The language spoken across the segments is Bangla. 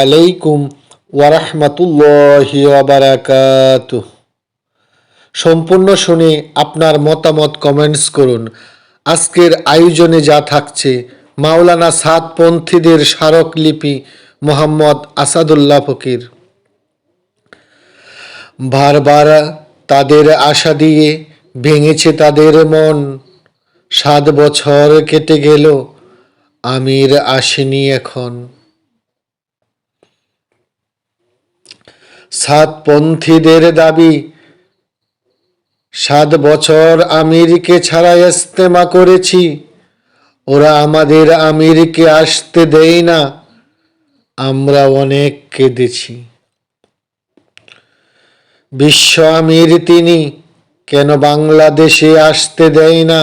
আলাইকুম সম্পূর্ণ শুনে আপনার মতামত কমেন্টস করুন। আজকের আয়োজনে যা থাকছে, মাওলানা সাতপন্থীদের স্মারকলিপি মোহাম্মদ আসাদুল্লাহ ফকির। বারবার তাদের আশা দিয়ে ভেঙেছে তাদের মন। সাত বছর কেটে গেল আমির আসেনি এখন। সাতপন্থীদের দাবি, সাত বছর আমিরকে ছাড়া ইস্তেমা করেছি। ওরা আমাদের আমিরকে আসতে দেয় না, আমরা অনেক কেঁদেছি বিশ্ব আমির তিনি, কেন বাংলাদেশে আসতে দেয় না?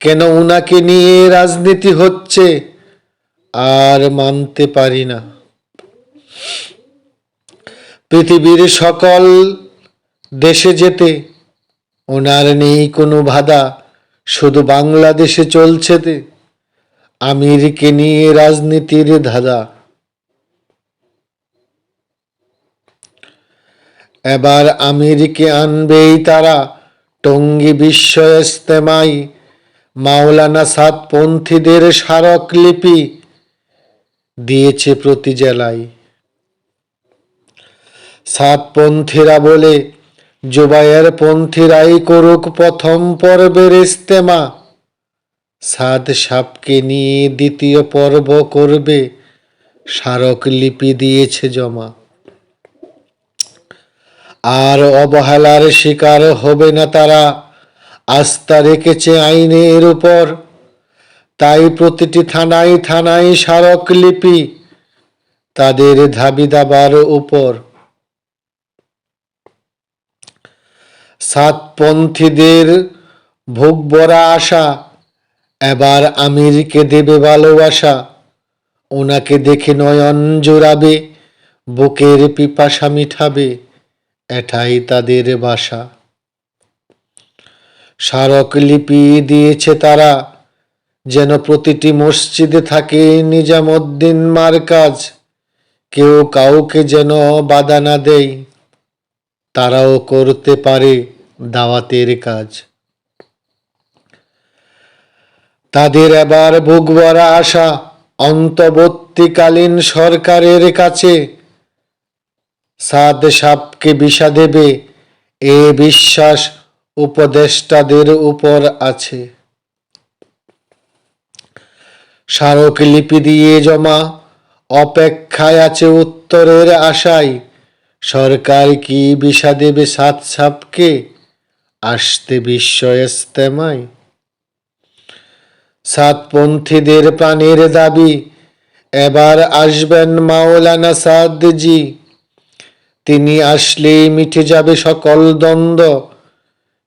কেন উনাকে নিয়ে রাজনীতি হচ্ছে আর মানতে পারি না। পৃথিবীর সকল দেশে যেতে ওনার নেই কোনো বাধা, শুধু বাংলাদেশে চলছে তে। আমিরকে নিয়ে রাজনীতির ধাঁধা। এবার আমিরকে আনবেই তারা, টঙ্গী বিশ্ব ইস্তেমাই মাওলানা সাতপন্থীদের স্মারকলিপি দিয়েছে প্রতি জেলায়। সাতপন্থীরা বলে জুবাইয়ের পন্থীরাই করুক প্রথম পর্বের ইস্তেমা। সাত সাপকে নিয়ে দ্বিতীয় পর্ব করবে স্মারকলিপি দিয়েছে জমা। আর অবহেলার শিকার হবে না তারা। আস্থা রেখেছে আইনের উপর। তাই প্রতিটি থানায় থানায় স্মারকলিপি তাদের ধাবি দাবার উপর। সাতপন্থীদের ভোগ বরা আশা, এবার আমিরকে দেবে ভালোবাসা। ওনাকে দেখে নয়ন জোড়াবে, বুকের পিপাসা মিঠাবে, এটাই তাদের বাসা। স্মারকলিপি দিয়েছে তারা, যেন প্রতিটি মসজিদে থাকে নিজামুদ্দিন মার কাজ কেউ কাউকে যেন বাধা না দেয়, তারাও করতে পারে দাওয়াতের কাজ। তাদের এবার ভরা আশা অন্তর্বর্তীকালীন সরকারের কাছে। সাদ সাপকে বিষা দেবে এ বিশ্বাস উপদেষ্টাদের উপর আছে। স্মারকলিপি দিয়ে জমা, অপেক্ষায় আছে উত্তরের আশায়। সরকার কি বিষা দেবে সাত সাপকে? আসতে বিশ্ব ইস্তেমায় সাতপন্থীদের প্রাণের দাবি, এবার আসবেন মাওলানা সাদজি। তিনি আসলেই মিটে যাবে সকল দ্বন্দ্ব।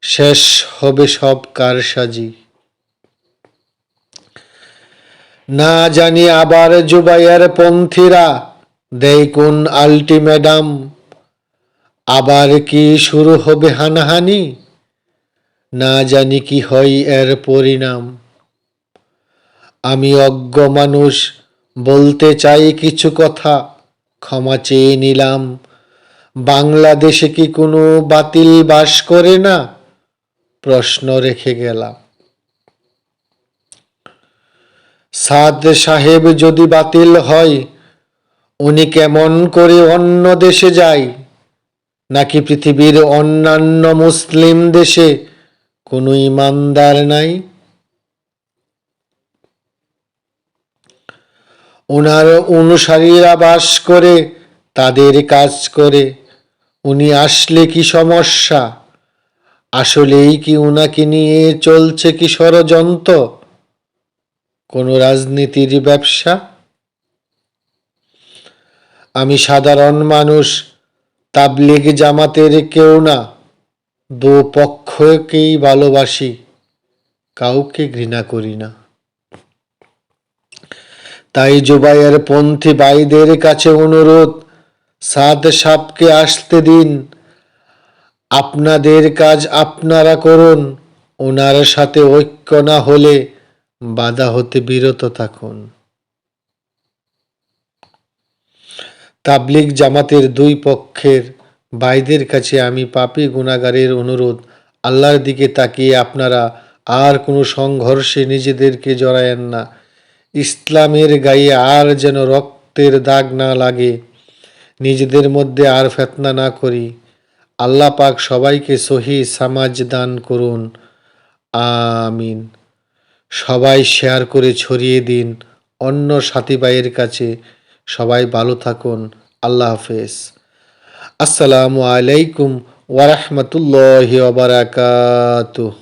শেষ হবে সব কারসাজি না জানি আবার জুবাইয়ার পন্থীরা দেয় কোন আলটিমেডাম। আবার কি শুরু হবে হানাহানি? না জানি কি হয় এর পরিণাম। আমি অজ্ঞ মানুষ, বলতে চাই কিছু কথা, ক্ষমা চেয়ে নিলাম। বাংলাদেশে কি কোনো বাতিল বাস করে না? প্রশ্ন রেখে গেলাম। সাদ সাহেব যদি বাতিল হয়, উনি কেমন করে অন্য দেশে যায়? নাকি পৃথিবীর অন্যান্য মুসলিম দেশে কোনো ইমানদার নাই? ওনার অনুসারীরা বাস করে, তাদের কাজ করে। উনি আসলে কি সমস্যা? আসলেই কি উনাকে নিয়ে চলছে কি ষড়যন্ত্র? কোনো রাজনীতির ব্যবসা? আমি সাধারণ মানুষ, তাবলিগ জামাতের কেউ না। দু পক্ষকেই ভালোবাসি, কাউকে ঘৃণা করি না। তাই জুবাইয়ের পন্থী ভাইদের কাছে অনুরোধ, সাদ সাপকে আসতে দিন আপনাদের কাজ আপনারা করুন ওনার সাথে ঐক্য না হলে বাধা হতে বিরত থাকুন। তাবলিগ জামাতের দুই পক্ষের ভাইদের কাছে আমি পাপী গুণাগারের অনুরোধ, আল্লাহর দিকে তাকিয়ে আপনারা আর কোনো সংঘর্ষে নিজেদেরকে জড়ায়েন না। ইসলামের গায়ে আর যেন রক্তের দাগ না লাগে, নিজেদের মধ্যে আর ফেতনা না করি। আল্লাহ পাক সবাইকে সহি সামাজ দান করুন। আমিন। সবাই শেয়ার করে ছড়িয়ে দিন। অন্য সাথীবাইয়ের কাছে সবাই ভালো থাকুন। আল্লাহ হাফেজ। আসসালামু আলাইকুম ওয়ারহমতুল্লাহ ওবরাকাতুহ